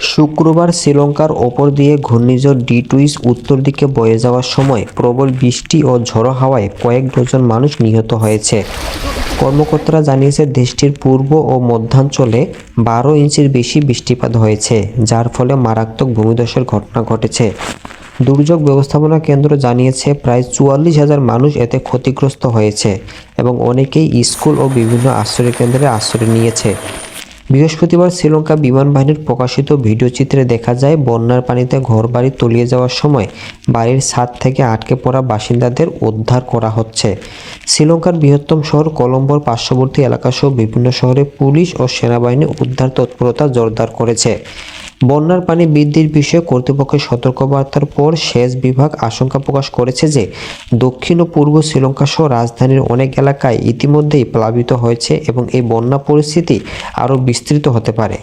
শুক্রবার শ্রীলঙ্কার ওপর দিয়ে ঘূর্ণিঝড় ডিটুইস উত্তর দিকে বয়ে যাওয়ার সময় প্রবল বৃষ্টি ও ঝড়ো হাওয়ায় কয়েক ডজন মানুষ নিহত হয়েছে। কর্মকর্তারা জানিয়েছে, দেশটির পূর্ব ও মধ্যাঞ্চলে বারো ইঞ্চির বেশি বৃষ্টিপাত হয়েছে, যার ফলে মারাত্মক ভূমিধসের ঘটনা ঘটেছে। দুর্যোগ ব্যবস্থাপনা কেন্দ্র জানিয়েছে, প্রায় চুয়াল্লিশ হাজার মানুষ এতে ক্ষতিগ্রস্ত হয়েছে এবং অনেকেই স্কুল ও বিভিন্ন আশ্রয়কেন্দ্রে আশ্রয় নিয়েছে। বৃহস্পতিবার শ্রীলঙ্কা বিমান বাহিনীর প্রকাশিত ভিডিওচিত্রে দেখা যায়, বন্যার পানিতে ঘরবাড়ি তলিয়ে যাওয়ার সময় বাড়ির ছাদ থেকে আটকে পড়া বাসিন্দাদের উদ্ধার করা হচ্ছে। শ্রীলঙ্কার বৃহত্তম শহর কলম্বোর পার্শ্ববর্তী এলাকাসহ বিভিন্ন শহরে পুলিশ ও সেনাবাহিনী উদ্ধার তৎপরতা জোরদার করেছে। বন্যার পানি বৃদ্ধির বিষয়ে কর্তৃপক্ষের সতর্কবার্তার পর সেচ বিভাগ আশঙ্কা প্রকাশ করেছে যে দক্ষিণ ও পূর্ব শ্রীলঙ্কা সহ রাজধানীর অনেক এলাকায় ইতিমধ্যেই প্লাবিত হয়েছে এবং এই বন্যা পরিস্থিতি আরও বিস্তৃত হতে পারে।